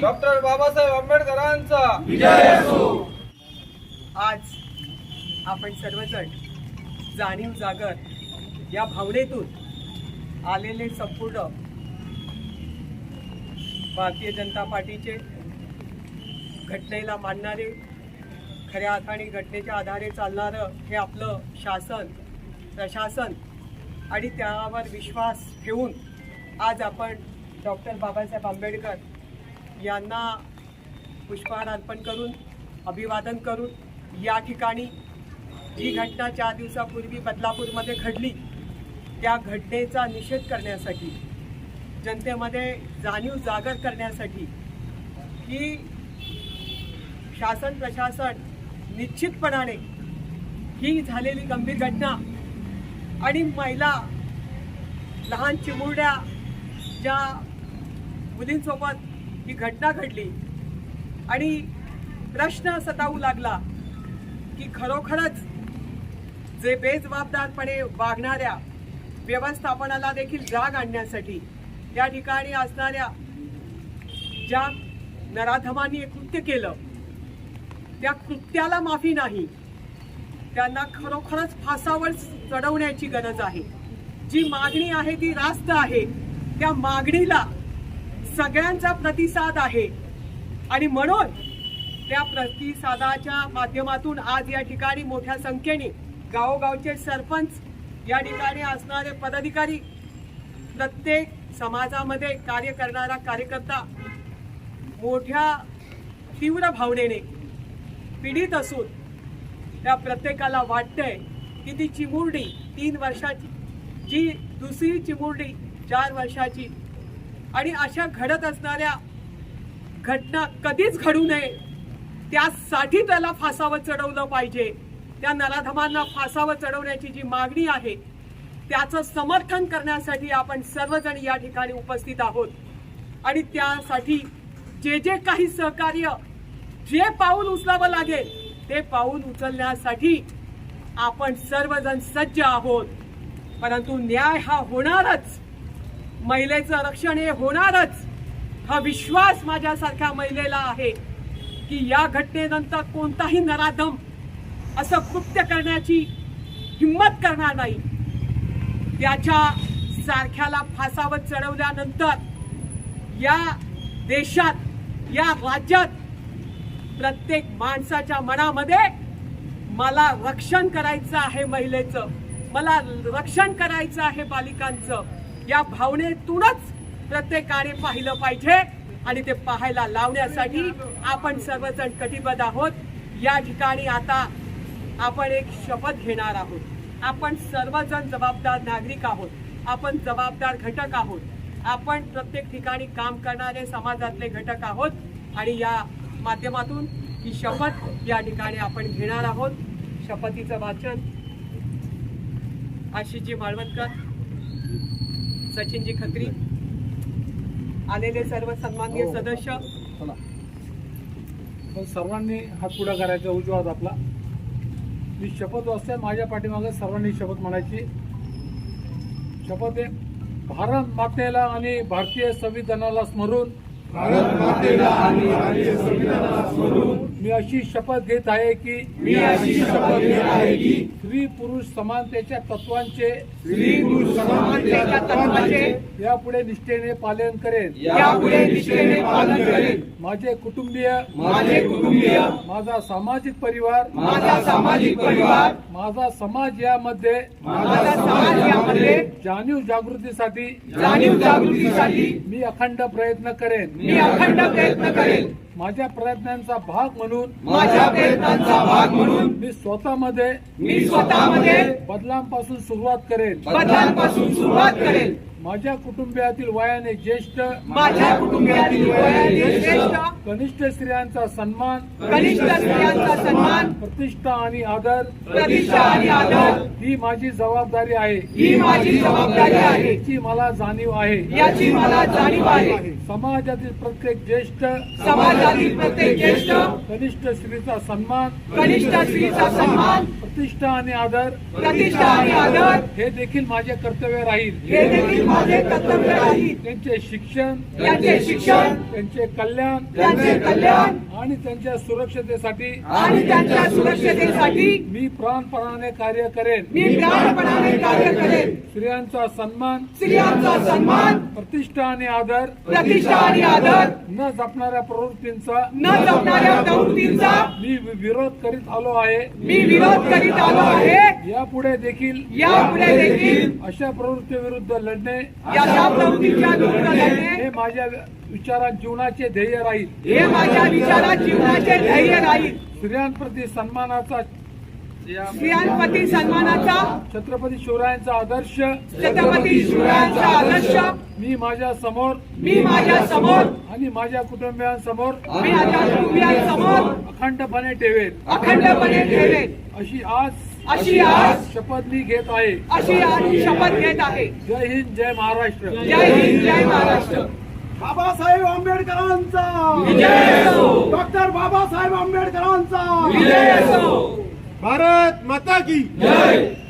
Doctor Babasaheb आंबेडकरांचा. आज आपण सर्वजण जाणीव जागर या भावनेतून आलेले संपूर्ण भारतीय जनता पार्टीचे घटनेला मानणारे खऱ्या अर्थाने घटनेच्या आधारे चालणारं हे आपलं शासन प्रशासन आणि त्यावर विश्वास ठेवून आज आपण डॉक्टर बाबासाहेब आंबेडकर यांना पुष्पहार अर्पण करून अभिवादन करून या ठिकाणी जी घटना चार दिवसापूर्वी बदलापूरमध्ये घडली. त्या घटनेचा निषेध करण्यासाठी जनतेमध्ये जाणीव जागर करण्यासाठी की शासन प्रशासन निश्चितपणाने ही झालेली गंभीर घटना आणि महिला लहान चिमुरड्या ज्या मुलींसोबत ही घटना घडली. आणि प्रश्न सतावू लागला की खरोखरच जे बेजबाबदारपणे वागणाऱ्या व्यवस्थापनाला देखील जाग आणण्यासाठी त्या ठिकाणी असणाऱ्या ज्या नराधमांनी कृत्य केलं त्या कृत्याला माफी नाही. त्यांना खरोखरच फासावर चढवण्याची गरज आहे. जी मागणी आहे ती रास्त आहे. त्या मागणीला सगळ्यांचा प्रतिसाद आहे. आणि म्हणून त्या प्रतिसादाच्या माध्यमातून आज या ठिकाणी मोठ्या संख्येने गावोगावचे सरपंच या ठिकाणी असणारे पदाधिकारी प्रत्येक समाजामध्ये कार्य करणारा कार्यकर्ता मोठ्या तीव्र भावनेने पीडित असून त्या प्रत्येकाला वाटतंय की ती चिमुरडी तीन वर्षाची जी दुसरी चिमुरडी चार वर्षाची आणि अशा घडत असणाऱ्या घटना कधीच घडू नये. त्यासाठी त्याला फासावर चढवलं पाहिजे. त्या नराधमांना फासावर चढवण्याची जी मागणी आहे त्याचं समर्थन करण्यासाठी आपण सर्वजण या ठिकाणी उपस्थित आहोत. आणि त्यासाठी जे जे काही सहकार्य जे पाऊल उचलावं लागेल ते पाऊल उचलण्यासाठी आपण सर्वजण सज्ज आहोत. परंतु न्याय हा होणारच. महिलेचं रक्षण हे होणारच. हा विश्वास माझ्यासारख्या महिलेला आहे की या घटनेनंतर कोणताही नराधम असं कृत्य करण्याची हिंमत करणार नाही. त्याच्या सारख्याला फासावर चढवल्यानंतर या देशात या राज्यात प्रत्येक माणसाच्या मनामध्ये मला रक्षण करायचं आहे महिलेचं. मला रक्षण करायचं आहे बालिकांचं. या भावनेतूनच प्रत्येकाने पाहिलं पाहिजे आणि ते पाहायला लावण्यासाठी आपण सर्वजण कटिबद्ध आहोत. या ठिकाणी आता आपण एक शपथ घेणार आहोत. आपण सर्वजण जबाबदार नागरिक आहोत. आपण जबाबदार घटक आहोत. आपण प्रत्येक ठिकाणी काम करणारे समाजातले घटक आहोत आणि या माध्यमातून ही शपथ या ठिकाणी आपण घेणार आहोत. शपथीचं वाचन आशिषजी माळवतकर सचिनजी खत्री. आलेले सर्व सन्माननीय सदस्य. चला. पण सर्वांनी हात पुढा करायचा उजवा हात आपला. मी शपथ वाचते माझ्या पाठीमागे सर्वांनी शपथ म्हणायची. शपथ आहे भारत मातेला आणि भारतीय संविधानाला स्मरून भारत मातेला आणि भारतीय संविधानाला स्मरून मी अशी शपथ घेत आहे की मी अशी शपथ घेत आहे की स्त्री पुरुष समानतेच्या तत्वांचे स्त्री पुरुष समानतेच्या तत्वाचे यापुढे निष्ठेने पालन करेन. यापुढे निष्ठेने पालन करेन. माझे कुटुंबीय माझे कुटुंबीय माझा सामाजिक परिवार माझा सामाजिक परिवार माझा समाज यामध्ये माझा समाज यामध्ये जाणीव जागृतीसाठी जाणीव जागृतीसाठी मी अखंड प्रयत्न करेन. मी अखंड प्रयत्न करेल माझ्या प्रयत्नांचा भाग म्हणून माझ्या प्रयत्नांचा भाग म्हणून मी स्वतःमध्ये मी स्वतःमध्ये बदलांपासून सुरुवात करेन. बदलांपासून सुरुवात करेन. माझ्या कुटुंबियातील वयाने ज्येष्ठ माझ्या कुटुंबातील वयाने ज्येष्ठ कनिष्ठ स्त्रियांचा सन्मान कनिष्ठ स्त्रियांचा सन्मान प्रतिष्ठा आणि आदर प्रतिष्ठा आणि आदर. ही माझी जबाबदारी आहे. ही माझी जबाबदारी आहे. याची मला जाणीव आहे. याची मला जाणीव आहे. समाजातील प्रत्येक ज्येष्ठ समाजातील प्रत्येक ज्येष्ठ कनिष्ठ स्त्रीचा सन्मान कनिष्ठ स्त्रीचा सन्मान प्रतिष्ठा आणि आदर प्रतिष्ठा आणि आदर हे देखील माझे कर्तव्य राहील हे देखील माझे कर्तव्य राहील त्यांचे शिक्षण त्यांचे शिक्षण त्यांचे कल्याण त्यांचे कल्याण आणि त्यांच्या सुरक्षतेसाठी आणि त्यांच्या सुरक्षतेसाठी मी प्राणपणाने कार्य करेन मी प्राणपणाने कार्य करेन स्त्रियांचा सन्मान स्त्रियांचा सन्मान प्रतिष्ठा आणि आदर प्रतिष्ठा आणि आदर न जपणाऱ्या प्रवृत्तींचा न जपणाऱ्या प्रवृत्तींचा मी विरोध करीत आलो आहे. मी विरोध करीत आलो आहे. यापुढे देखील यापुढे देखील अशा प्रवृत्तीविरुद्ध लढणे या प्रवृत्तीच्या विरुद्ध हे माझ्या विचारात जीवनाचे ध्येय राहील. हे माझ्या विचारात जीवनाचे ध्येय राहील. स्त्रियांप्रती सन्मानाचा स्त्रियांप्रती सन्मानाचा छत्रपती शिवरायांचा आदर्श छत्रपती शिवरायांचा आदर्श मी माझ्यासमोर मी माझ्यासमोर आणि माझ्या कुटुंबियांसमोर मी माझ्या कुटुंबियांसमोर अखंडपणे ठेवेन. अखंडपणे ठेवेन. अशी आज अशी आज शपथ मी घेत आहे. अशी आज शपथ घेत आहे. जय हिंद जय महाराष्ट्र. जय हिंद जय महाराष्ट्र. बाबासाहेब आंबेडकरांचा. विजय असो. डॉक्टर बाबासाहेब आंबेडकरांचा. विजय असो. भारत माता की जय।